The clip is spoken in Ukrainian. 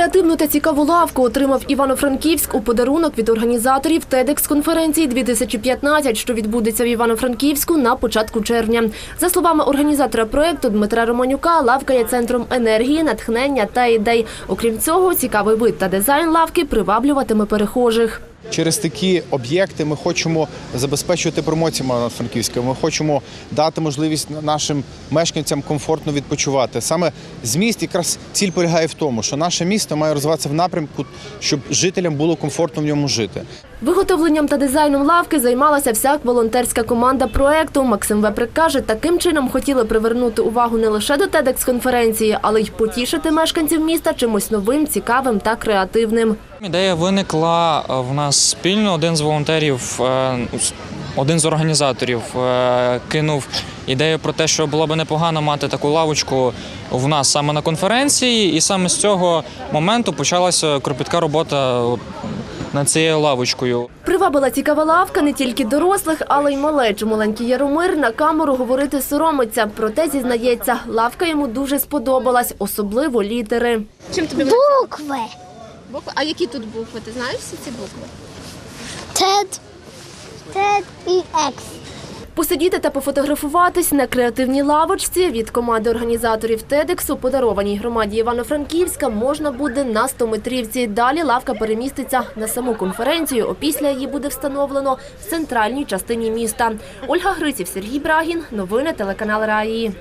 Креативну та цікаву лавку отримав Івано-Франківськ у подарунок від організаторів TEDx конференції 2015, що відбудеться в Івано-Франківську на початку червня. За словами організатора проекту Дмитра Романюка, лавка є центром енергії, натхнення та ідей. Окрім цього, цікавий вид та дизайн лавки приваблюватиме перехожих. Через такі об'єкти ми хочемо забезпечувати промоцію Івано-Франківська. Ми хочемо дати можливість нашим мешканцям комфортно відпочивати. Саме зміст якраз ціль полягає в тому, що наше місто має розвиватися в напрямку, щоб жителям було комфортно в ньому жити. Виготовленням та дизайном лавки займалася вся волонтерська команда проекту. Максим Веприк каже, таким чином хотіли привернути увагу не лише до TEDx конференції, але й потішити мешканців міста чимось новим, цікавим та креативним. Ідея виникла е, в нас спільно. Один з волонтерів, е, один з організаторів е, кинув ідею про те, що було б непогано мати таку лавочку в нас саме на конференції, і саме з цього моменту почалася кропітка робота над цією лавочкою. Привабила цікава лавка не тільки дорослих, але й малечу. Маленький Яромир на камеру говорити соромиться. Проте зізнається, лавка йому дуже сподобалась, особливо літери. Чим тобі Букви. Букви? А які тут букви? Ти знаєш всі ці букви? Тед. Тед і Екс. Посидіти та пофотографуватись на креативній лавочці від команди організаторів TEDx у подарованій громаді Івано-Франківська можна буде на 100-метрівці. Далі лавка переміститься на саму конференцію. Опісля її буде встановлено в центральній частині міста. Ольга Гриців, Сергій Брагін. Новини телеканал Раї.